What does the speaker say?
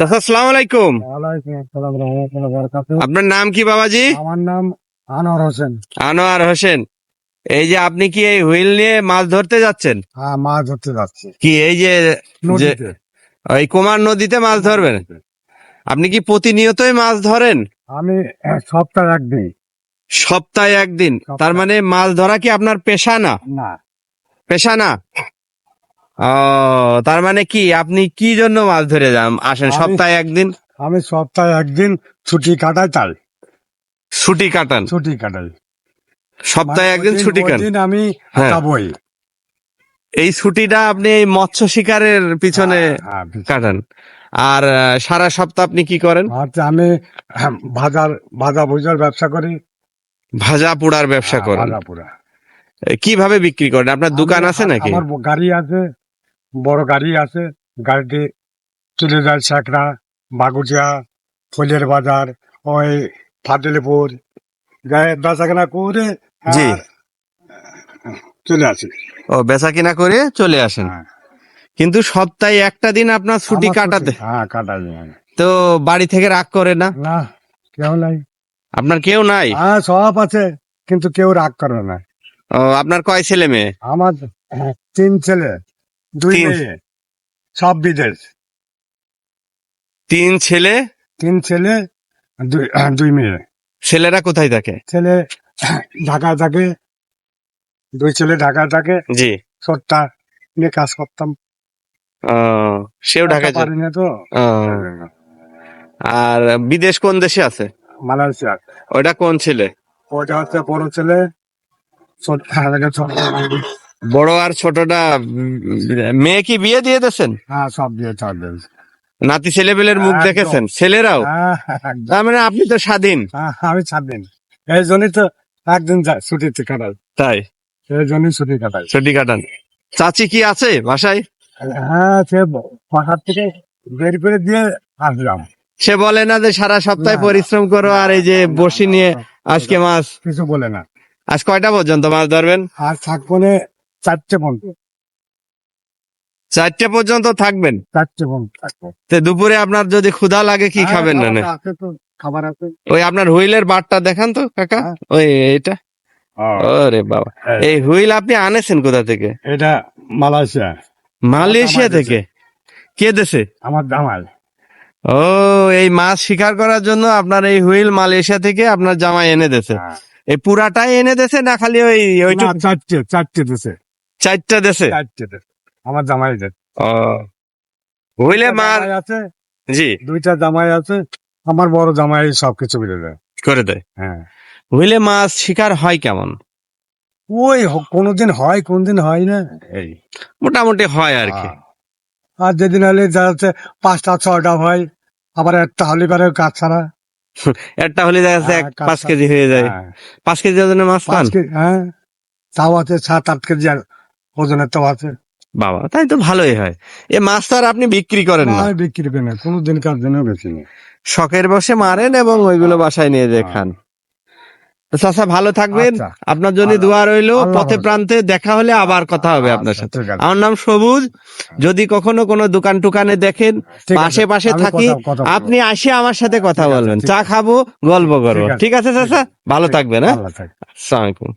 চাচা সালাম আলাইকুম। আপনার নাম কি বাবাজি? আমার নাম আনোয়ার হোসেন। আনোয়ার হোসেন। এই যে আপনি কি এই হুইল নিয়ে মাছ ধরতে যাচ্ছেন? হ্যাঁ মাছ ধরতে যাচ্ছি। কি এই যে ওই কুমার নদীতে মাছ ধরবেন? আপনি কি প্রতিনিয়তই মাছ ধরেন? আমি সপ্তাহ একদিন। সপ্তাহে একদিন? তার মানে মাছ ধরা কি আপনার পেশা না? না। পেশা না? ও তার মানে কি? আপনি কি জন্য মাছ ধরে যান? আসেন সপ্তাহে একদিন? আমি সপ্তাহে একদিন ছুটি কাটাই তাই ছুটি কাটান? ছুটি কাটাই। সপ্তাহে মানে একদিন ছুটি কাটান? আমি হ্যাঁ। যাবই এই ছুটিটা আপনি এই মৎস্য শিকারের পিছনে হ্যাঁ, হ্যাঁ, কাটান। আর সারা সপ্তাহ আপনি কি করেন? আমি ভাজার ভাজা বাজার বুজার ব্যবসা করি। ভাজা পোড়ার ব্যবসা করেন? এ, কীভাবে বিক্রি করেন? আপনার দোকান আছে নাকি? আমার গাড়ি আছে। বড় গাড়ি আছে। গাড়িতে চলে যায় শেখরা বাগুচিয়া ফুলের বাজার ওই ফাতেলিপুর। গায়ে বেচাকেনা করে জি। চলে আসি। ও বেচা কিনা করে চলে আসেন। হ্যাঁ। কিন্তু সপ্তাহে একটা দিন আপনার ছুটি কাটাতে। হ্যাঁ কাটাই তো বাড়ি থেকে রাগ করে না? না কেউ নাই। আপনার কেউ নাই? হ্যাঁ সব আছে কিন্তু কেউ রাগ করে না। ও আপনার কয় ছেলে মেয়ে? আমার তিন ছেলে। দুই মেয়ে সব বিদেশ। তিন ছেলে তিন ছেলে দুই দুই মেয়ে। ছেলেরা কোথায় থাকে? ছেলে ঢাকায় থাকে দুই ছেলে ঢাকায় থাকে। জি। ছোটটা নিয়ে কাজ করতাম। সেও ঢাকায় পারি না তো। আর বিদেশ কোন দেশে আছে? মালয়েশিয়া। ওটা কোন ছেলে? ওটা হচ্ছে বড় ছেলে ছোট বড় আর ছোটটা মেয়ে কি বিয়ে দিয়ে দিয়েছেন? হ্যাঁ সব দিয়ে ছাড়বে নাতি ছেলেপেলের মুখ দেখেছেন? ছেলেরাও? হ্যাঁ, তার মানে আপনি তো স্বাধীন। হ্যাঁ, আমি ছাড় দিন এই জন্যই তো একদিন যায় ছুটিতে কাটাই। তাই? এই জন্যই ছুটি কাটাই। ছুটি কাটান। চাচি কি আছে বাসায়? হ্যাঁ সে পাহাড় থেকে বের করে দিয়ে আসলাম। সে বলে না যে সারা সপ্তাহে পরিশ্রম করো আর এই যে বসি নিয়ে আজকে মাছ। কিছু বলে না। আজ কয়টা পর্যন্ত মাছ ধরবেন? আর থাকবনে চারটে বোন চারটে পর্যন্ত থাকবেন? চারটে বোন থাকব। তো দুপুরে আপনার যদি ক্ষুধা লাগে কি হ্যাঁ, খাবেন না না? খাবার আছে। ওই আপনার হুইলের বারটা দেখান তো কাকা। হ্যাঁ। ওই এটা ওরে বাবা। এই- হুইল আপনি আনেছেন কোথা থেকে? এটা মালয়েশিয়া। মালয়েশিয়া থেকে? কে দেশে আমার ও এই মাছ শিকার করার জন্য আপনার এই হুইল মালয়েশিয়া থেকে আপনার জামাই এনে হ্যাঁ। এই পুরাটাই এনে দেছে না খালি ওই না, ওইটুক চারটে চারটে দেশে চারটা দেশে? চারটে দেশে। আমার জামাই দেশ ও। হুইলে মার জামাই আছে। জি। দুইটা জামাই আছে। আমার বড় জামাই সবকিছু মিলে যায়। করে দেয়। হ্যাঁ। হুইলে মাছ শিকার হয় কেমন? ওই হ- কোনোদিন হয় কোনদিন হয় না। এই মোটামুটি হয় আর কি। হ্যাঁ। আর যেদিন হলে যা হচ্ছে পাঁচটা ছয়টা হয়। আবার একটা হলে পারে কাজ ছাড়া। একটা হলে দেখা যাচ্ছে এক হ্যাঁ, কাঁচা। পাঁচ কেজি হয়ে যায়। হ্যাঁ। পাঁচ কেজি ওজনের মাছ পান? পাঁচ কেজি হ্যাঁ। তাও আছে সাত আট কেজি আর ওজনের তো আছে। বাবা তাই তো ভালোই হয়। এ মাছ তো আর আপনি বিক্রি করেন না? আমি বিক্রি করি না কোনো দিন কার জন্য বেশি না। শখের বসে মারেন এবং ওইগুলো বাসায় নিয়ে যেয়ে খান। চাচা ভালো থাকবেন। আচ্ছা। আপনার জন্য দোয়া রইল। পথে প্রান্তে দেখা হলে আবার কথা হবে আপনার আচ্ছা, সাথে আমার নাম সবুজ। যদি কখনো কোনো দোকান টুকানে দেখেন পাশে পাশে থাকি। আপনি আসে আমার সাথে কথা বলবেন। চা খাব গল্প করব। ঠিক আছে, চাচা? ভালো থাকবেন হ্যাঁ? আসসালামাইকুম